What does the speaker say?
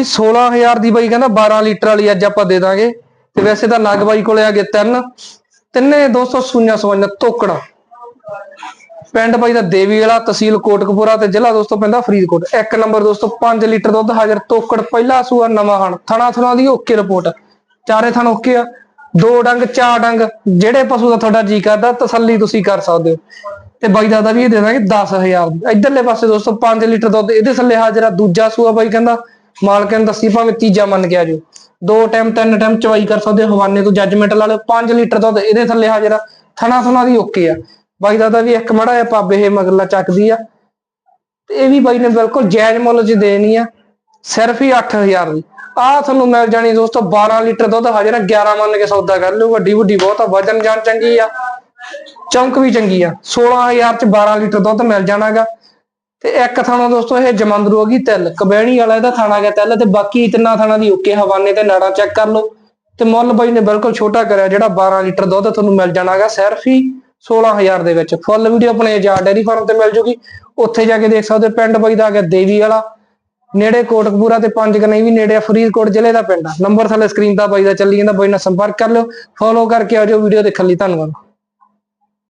ਵੀ 16000 ਦੀ ਬਾਈ ਕਹਿੰਦਾ 12 ਲੀਟਰ ਵਾਲੀ ਅੱਜ ਆਪਾਂ ਦੇ ਦਾਂਗੇ। ਤੇ ਵੈਸੇ ਤਾਂ ਲੱਗ ਬਾਈ ਕੋਲੇ ਆ ਗਏ ਤਿੰਨ ਤਿੰਨੇ ਦੋਸਤੋ ਸੂਈਆਂ ਸਵਾਈਆਂ ਤੋਕੜਾ। ਪਿੰਡ ਬਾਈ ਦਾ ਦੇਵੀ ਵਾਲਾ ਤਹਿਸੀਲ ਕੋਟਕਪੂਰਾ ਤੇ ਜ਼ਿਲ੍ਹਾ ਦੋਸਤੋ ਪੈਂਦਾ ਫਰੀਦਕੋਟ। ਇੱਕ ਨੰਬਰ ਦੋਸਤੋ 5 ਲੀਟਰ ਦੁੱਧ ਹਾਜ਼ਰ। ਤੋਕੜ ਪਹਿਲਾ ਸੂਆ ਨਵਾਂ ਹਣ। ਥਣਾ ਥਣਾ ਦੀ ਓਕੇ ਰਿਪੋਰਟ। ਚਾਰੇ ਥਣ ਓਕੇ ਆ। ਦੋ ਡੰਗ, ਚਾਰ ਡੰਗ। ਜਿਹੜੇ ਪਸ਼ੂ ਦਾ ਤੁਹਾਡਾ ਜੀ ਕਰਦਾ, ਤਸੱਲੀ ਤੁਸੀਂ ਕਰ ਸਕਦੇ ਹੋ। ਤੇ ਬਾਈ ਦਾ ਵੀ ਇਹ ਦੇ ਦਾਂਗੇ 10000 ਦੀ ਇਧਰਲੇ ਪਾਸੇ ਦੋਸਤੋ 5 ਲੀਟਰ ਦੁੱਧ। ਇਹਦੇ ਥੱਲੇ ਹਾਜ਼ਰ ਆ। ਦੂਜਾ ਸੂਆ ਬਾਈ ਕਹਿੰਦਾ ਮਾਲਕ ਨੇ ਦੱਸੀ ਭਾਵੇਂ ਤੀਜਾ ਮੰਨ ਕੇ ਆ ਜਾਓ। ਦੋ ਟਾਈਮ ਤਿੰਨ ਟਾਈਮ ਚਵਾਈ ਕਰ ਸਕਦੇ ਹੋ, ਹਵਾਨੇ ਤੋਂ ਜੱਜਮੈਂਟ ਲਾ ਲਓ 5 ਲੀਟਰ ਦੁੱਧ ਇਹਦੇ ਥੱਲੇ ਹਾਜ਼ਰ ਆ ਥਣਾ ਥਣਾ ਦੀ ਓਕੇ ਆ। ਬਾਈ ਦਾ ਵੀ ਇੱਕ ਮੜਾ ਜਿਹਾ ਪੱਬ ਇਹ ਮਗਰਲਾ ਚੱਕਦੀ ਆ। ਤੇ ਇਹ ਵੀ ਬਾਈ ਨੇ ਬਿਲਕੁਲ ਜਾਇਜ਼ ਮੁੱਲ 'ਚ ਦੇਣੀ ਆ, ਸਿਰਫ ਹੀ 8000 ਦੀ। ਆ ਤੁਹਾਨੂੰ ਮਿਲ ਜਾਣੀ ਦੋਸਤੋ 12 ਲੀਟਰ ਦੁੱਧ ਹਾਜ਼ਰ ਆ 11 ਮੰਨ ਕੇ ਸੌਦਾ ਕਰ ਲਿਓ, ਵੱਡੀ ਵੱਡੀ ਬਹੁਤ ਆ, ਵਜਨ ਜਾਨ ਚੰਗੀ ਆ ਚੌਂਕ ਵੀ ਚੰਗੀ ਆ। 16000 ਚ 12 ਲੀਟਰ ਦੁੱਧ ਮਿਲ ਜਾਣਾਗਾ। ਤੇ ਇੱਕ ਥਾਣਾ ਦੋਸਤੋ, ਇਹ ਜਮੰਦਰੂ ਹੋ ਗਈ ਤਿਲ। ਕਬੈਣੀ ਵਾਲਾ ਇਹਦਾ ਥਾਣਾ ਗਿਆ ਤਿਲ ਤੇ ਬਾਕੀ ਤਿੰਨਾਂ ਥਾਣਾ ਦੀ ਓਕੇ ਹਵਾਨੇ ਤੇ ਨਾੜਾਂ ਚੈੱਕ ਕਰ ਲਓ। ਤੇ ਮੁੱਲ ਬਾਈ ਨੇ ਬਿਲਕੁਲ ਛੋਟਾ ਕਰਿਆ, ਜਿਹੜਾ 12 ਲੀਟਰ ਦੁੱਧ ਤੁਹਾਨੂੰ ਮਿਲ ਜਾਣਾਗਾ ਸਿਰਫ ਹੀ 16000 ਦੇ ਵਿੱਚ। ਫੁੱਲ ਵੀਡੀਓ ਆਪਣੇ ਆਜ਼ਾਦ ਡੈਰੀ ਫਾਰਮ ਤੇ ਮਿਲ ਜੂਗੀ। ਉੱਥੇ ਜਾ ਕੇ ਦੇਖ ਸਕਦੇ ਹੋ, ਪਿੰਡ ਬਾਈ ਦਾ ਆ ਗਿਆ ਦੇਵੀ ਵਾਲਾ। ਨੇੜੇ ਕੋਟਕਪੂਰਾ ਤੇ ਪੰਜ ਕਨਈ ਵੀ ਨੇੜੇ ਫਰੀਦਕੋਟ ਜ਼ਿਲ੍ਹੇ ਦਾ ਪਿੰਡ ਆ। ਨੰਬਰ ਥੱਲੇ ਸਕਰੀਨ ਦਾ ਬਾਈ ਦਾ ਚੱਲੀ ਜਾਂਦਾ, ਬਾਈ ਨਾਲ ਸੰਪਰਕ ਕਰ ਲਿਓ। ਫੋਲੋ ਕਰਕੇ ਆ ਜਾਓ ਵੀਡੀਓ ਦੇਖਣ ਲਈ, ਧੰਨਵਾਦ।